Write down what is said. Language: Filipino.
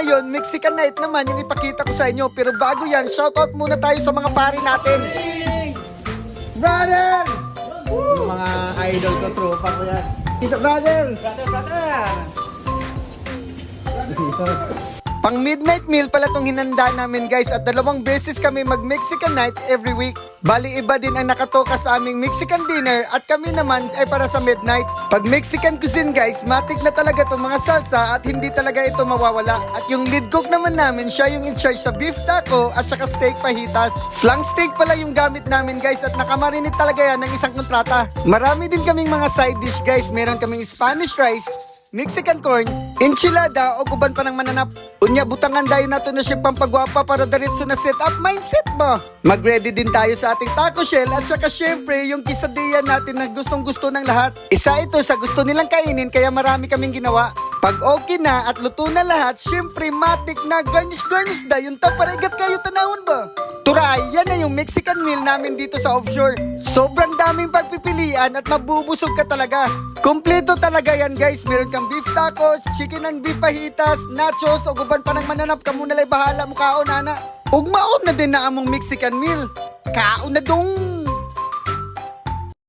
ngayon, Mexican night naman yung ipakita ko sa inyo. Pero bago yan, shoutout muna tayo sa mga pari natin. Brother! Yung mga idol ko, tropa ko yan. Dito, brother! Brother, brother! Pang midnight meal pala tong hinanda namin guys at dalawang beses kami mag Mexican night every week. Bali iba din ang nakatoka sa aming Mexican dinner at kami naman ay para sa midnight. Pag Mexican cuisine guys, matik na talaga tong mga salsa at hindi talaga ito mawawala. At yung lead cook naman namin, siya yung in charge sa beef taco at saka steak fajitas. Flank steak pala yung gamit namin guys at nakamarinate talaga yan ng isang kontrata. Marami din kaming mga side dish guys. Meron kaming Spanish rice, Mexican corn, enchilada o guban pa ng mananap. Unya butangan dayo nato na siya pampagwapa para diretso na set up mindset mo. Mag-ready din tayo sa ating taco shell at saka syempre yung quesadilla natin na gustong gusto ng lahat. Isa ito sa gusto nilang kainin kaya marami kaming ginawa. Pag okay na at luto na lahat, syempre matik na garnish-garnish da yung taparigat kayo tanawon ba? Turay, yan na yung Mexican meal namin dito sa offshore. Sobrang daming pagpipilian at mabubusog ka talaga. Kompleto talaga yan guys. Meron kang beef tacos, chicken and beef fajitas, nachos, o guban pa ng mananap ka muna lay bahala mo kaon nana. Ugmaon na din na among Mexican meal. Kaon na dong!